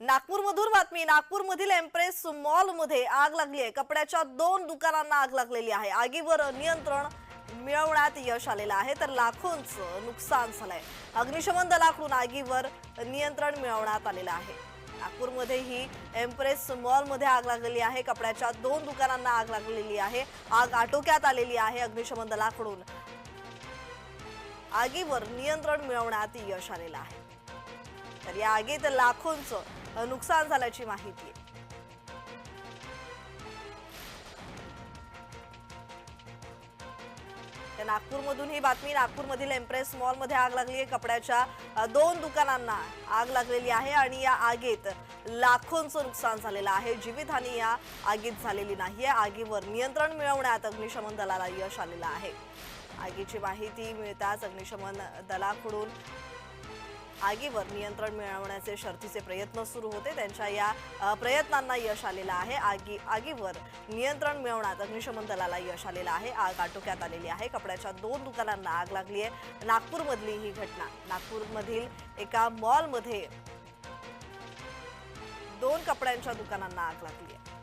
नागपूरमधून बातमी नागपूरमधील एम्प्रेस मॉलमध्ये आग लागली आहे. कपड्याच्या दोन दुकानांना आग लागलेली आहे. आगीवर नियंत्रण मिळवण्यात यश आलेलं आहे तर लाखोंचं नुकसान झालंय. अग्निशमन दलाकडून आगीवर नियंत्रण मिळवण्यात आलेलं आहे. नागपूरमध्ये ही एम्प्रेस मॉलमध्ये आग लागलेली आहे. कपड्याच्या दोन दुकानांना आग लागलेली आहे. आग आटोक्यात आलेली आहे अग्निशमन दलाकडून. आगीवर नियंत्रण मिळवण्यात यश आलेलं आहे. तर या आगीत लाखोंचं नुकसान झाल्याची माहिती आहे. नागपूरमधून ही बातमी नागपूरमधील एम्प्रेस मॉलमध्ये आग लागली आहे कपड्याच्या दोन दुकानांना आग लागलेली आहे आणि या आगीत लाखोंचं नुकसान झालेलं आहे. जीवितहानी या आगीत झालेली नाहीये. आगीवर नियंत्रण मिळवण्यात अग्निशमन दलाला यश आलेलं आहे. आगीची माहिती मिळताच अग्निशमन दलाकडून आगीवर नियंत्रण मिळवण्याचे शर्थीचे प्रयत्न सुरू होते. त्यांच्या या प्रयत्नांना यश आलेलं आहे. आगी आगीवर नियंत्रण मिळवण्यात अग्निशमन दलाला यश आलेलं आहे. आग आटोक्यात आलेली आहे. कपड्याच्या दोन दुकानांना आग लागली आहे. नागपूरमधली ही घटना. नागपूरमधील एका मॉलमध्ये दोन कपड्यांच्या दुकानांना आग लागली आहे.